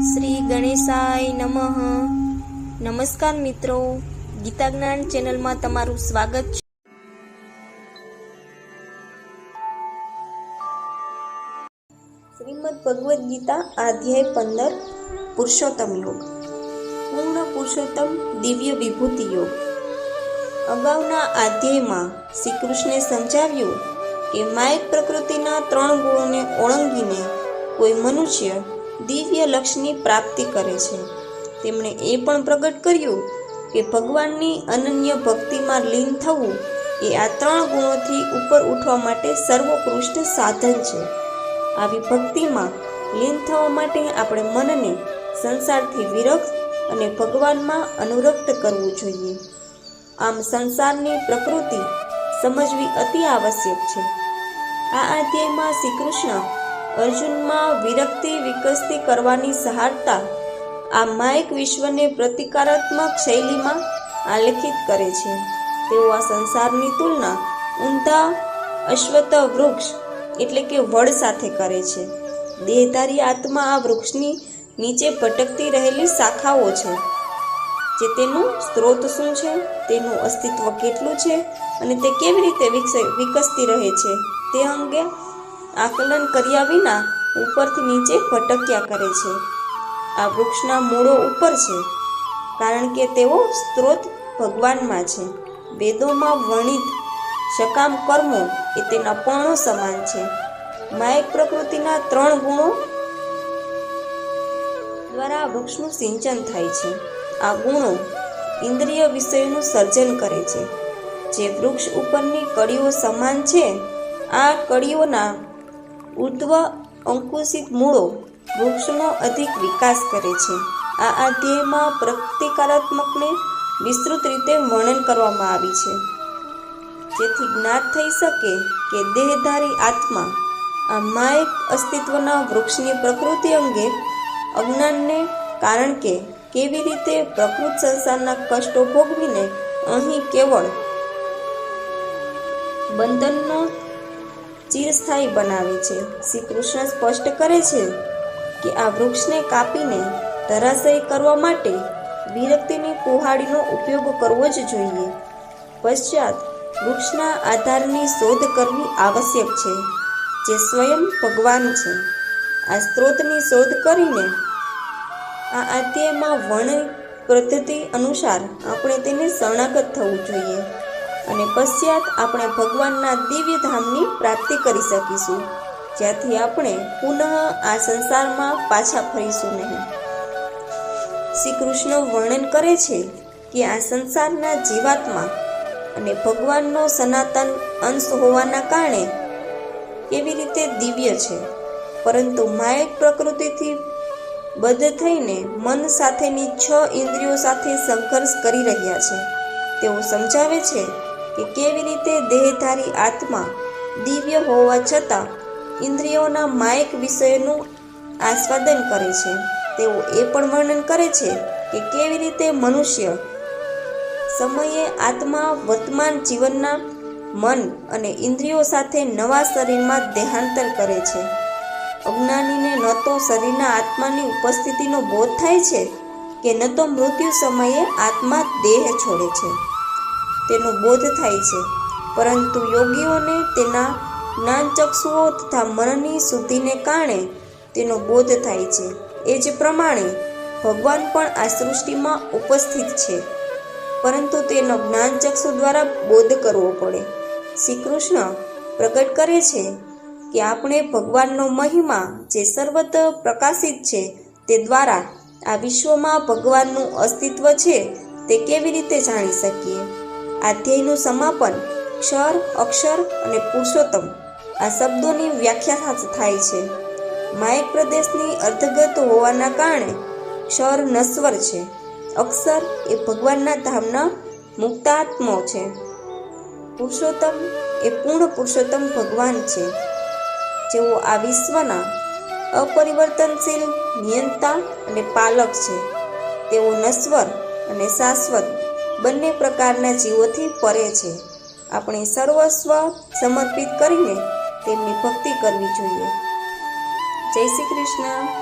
શ્રી ગણેશાય નમઃ. નમસ્કાર મિત્રો. ગીતા જ્ઞાન ચેનલમાં તમારું સ્વાગત છે. શ્રીમદ ભગવદ્ ગીતા અધ્યાય પંદર, પુરુષોત્તમ યોગ. પૂર્ણ પુરુષોત્તમ દિવ્ય વિભૂતિ યોગ. અગાઉના અધ્યાયમાં શ્રી કૃષ્ણે સમજાવ્યું કે માયક પ્રકૃતિના ત્રણ ગુણોને ઓળંગીને કોઈ મનુષ્ય દિવ્ય લક્ષ્યની પ્રાપ્તિ કરે છે. તેમણે એ પણ પ્રગટ કર્યું કે ભગવાનની અનન્ય ભક્તિમાં લીન થવું એ આ ત્રણ ગુણોથી ઉપર ઉઠવા માટે સર્વોત્કૃષ્ટ સાધન છે. આવી ભક્તિમાં લીન થવા માટે આપણે મનને સંસારથી વિરક્ત અને ભગવાનમાં અનુરક્ત કરવું જોઈએ. આમ સંસારની પ્રકૃતિ સમજવી અતિ આવશ્યક છે. આ અધ્યાયમાં શ્રી કૃષ્ણ અર્જુનમાં વિરક્તિ વિકસતી કરવાની સહારતા આ માયક વિશ્વને પ્રતિકારાત્મક શૈલીમાં આલેખિત કરે છે. તેઓ આ સંસારની તુલના ઊંધા અશ્વત વૃક્ષ એટલે કે વડ સાથે કરે છે. દેહધારી આત્મા આ વૃક્ષની નીચે ભટકતી રહેલી શાખાઓ છે. જે તેનું સ્ત્રોત શું છે? તેનું અસ્તિત્વ કેટલું છે? અને તે કેવી રીતે વિકસે- વિકસતી રહે છે? તે અંગે આકલન કર્યા વિના ઉપરથી નીચે ભટક્યા કરે છે. આ વૃક્ષના મૂળો ઉપર છે, કારણ કે તેઓ સ્ત્રોત ભગવાનમાં છે. વેદોમાં વર્ણિત સકામ કર્મો એ તેના પર્ણો સમાન છે. માયક પ્રકૃતિના ત્રણ ગુણો દ્વારા વૃક્ષનું સિંચન થાય છે. આ ગુણો ઇન્દ્રિય વિષયનું સર્જન કરે છે. જે વૃક્ષ ઉપરની કડીઓ સમાન છે, આ કળીઓના ઉર્ધ્વ અંકુશિત મૂળો વૃક્ષનો અધિક વિકાસ કરે છે. આ અધ્યાયમાં પ્રતિકારાત્મકને વિસ્તૃત રીતે વર્ણન કરવામાં આવી છે. જેથી જ્ઞાત થઈ શકે કે દેહધારી આત્મા આ માયક અસ્તિત્વના વૃક્ષની પ્રકૃતિ અંગે અજ્ઞાનને કારણ કે કેવી રીતે પ્રકૃત સંસારના કષ્ટો ભોગવીને અહીં કેવળ બંધનનો ચિરસ્થાયી બનાવે છે. શ્રી કૃષ્ણ સ્પષ્ટ કરે છે કે આ વૃક્ષને કાપીને ધરાશયી કરવા માટે વિરક્તિની કુહાડીનો ઉપયોગ કરવો જ જોઈએ. પશ્ચાત વૃક્ષના આધારની શોધ કરવી આવશ્યક છે, જે સ્વયં ભગવાન છે. આ સ્ત્રોતની શોધ કરીને આ અધ્યાયમાં વર્ણન પદ્ધતિ અનુસાર આપણે તેને શરણાગત થવું જોઈએ. અને પશ્ચાત આપણે ભગવાનના દિવ્ય ધામની પ્રાપ્તિ કરી શકીશું. જ્યાંથી આપણે પુનઃ આ સંસારમાં પાછા ફરીશું નહીં. શ્રી કૃષ્ણ વર્ણન કરે છે કે આ સંસારના જીવાત્મા અને ભગવાનનો સનાતન અંશ હોવાના કારણે કેવી રીતે દિવ્ય છે? પરંતુ માયક પ્રકૃતિથી બદ્ધ થઈને મન સાથેની છ ઇન્દ્રિયો સાથે સંઘર્ષ કરી રહ્યા છે. તેઓ સમજાવે છે કે કેવી રીતે દેહધારી આત્મા દિવ્ય હોવા છતાં ઇન્દ્રિયોના માયક વિષયોનું આસ્વાદન કરે છે. તેઓ એ પણ વર્ણન કરે છે કે કેવી રીતે મનુષ્ય સમયે આત્મા વર્તમાન જીવનના મન અને ઇન્દ્રિયો સાથે નવા શરીરમાં દેહાંતર કરે છે. અજ્ઞાનીને ન તો શરીરના આત્માની ઉપસ્થિતિનો બોધ થાય છે કે ન તો મૃત્યુ સમયે આત્મા દેહ છોડે છે. તેનો બોધ થાય છે. પરંતુ યોગીઓને તેના જ્ઞાનચક્ષુઓ તથા મનની શુદ્ધિને કારણે તેનો બોધ થાય છે. એ જ પ્રમાણે ભગવાન પણ આ સૃષ્ટિમાં ઉપસ્થિત છે. પરંતુ તેનો જ્ઞાનચક્ષુ દ્વારા બોધ કરવો પડે. શ્રી કૃષ્ણ પ્રગટ કરે છે કે આપણે ભગવાનનો મહિમા જે સર્વત્ર પ્રકાશિત છે તે દ્વારા આ વિશ્વમાં ભગવાનનું અસ્તિત્વ છે તે કેવી રીતે જાણી શકીએ? અધ્યાયનું સમાપન ક્ષર, અક્ષર અને પુરુષોત્તમ આ શબ્દોની વ્યાખ્યા થાય છે. માયક પ્રદેશની અર્ધગત હોવાના કારણે ક્ષર નશ્વર છે. અક્ષર એ ભગવાનના ધામના મુક્તાત્મો છે. પુરુષોત્તમ એ પૂર્ણ પુરુષોત્તમ ભગવાન છે. જેઓ આ વિશ્વના અપરિવર્તનશીલ, નિયંતા અને પાલક છે. તેઓ નશ્વર અને શાશ્વત બંને પ્રકારના જીવોથી પરે છે. આપણે સર્વસ્વ સમર્પિત કરીને તેમની ભક્તિ કરવી જોઈએ. જય શ્રી કૃષ્ણ.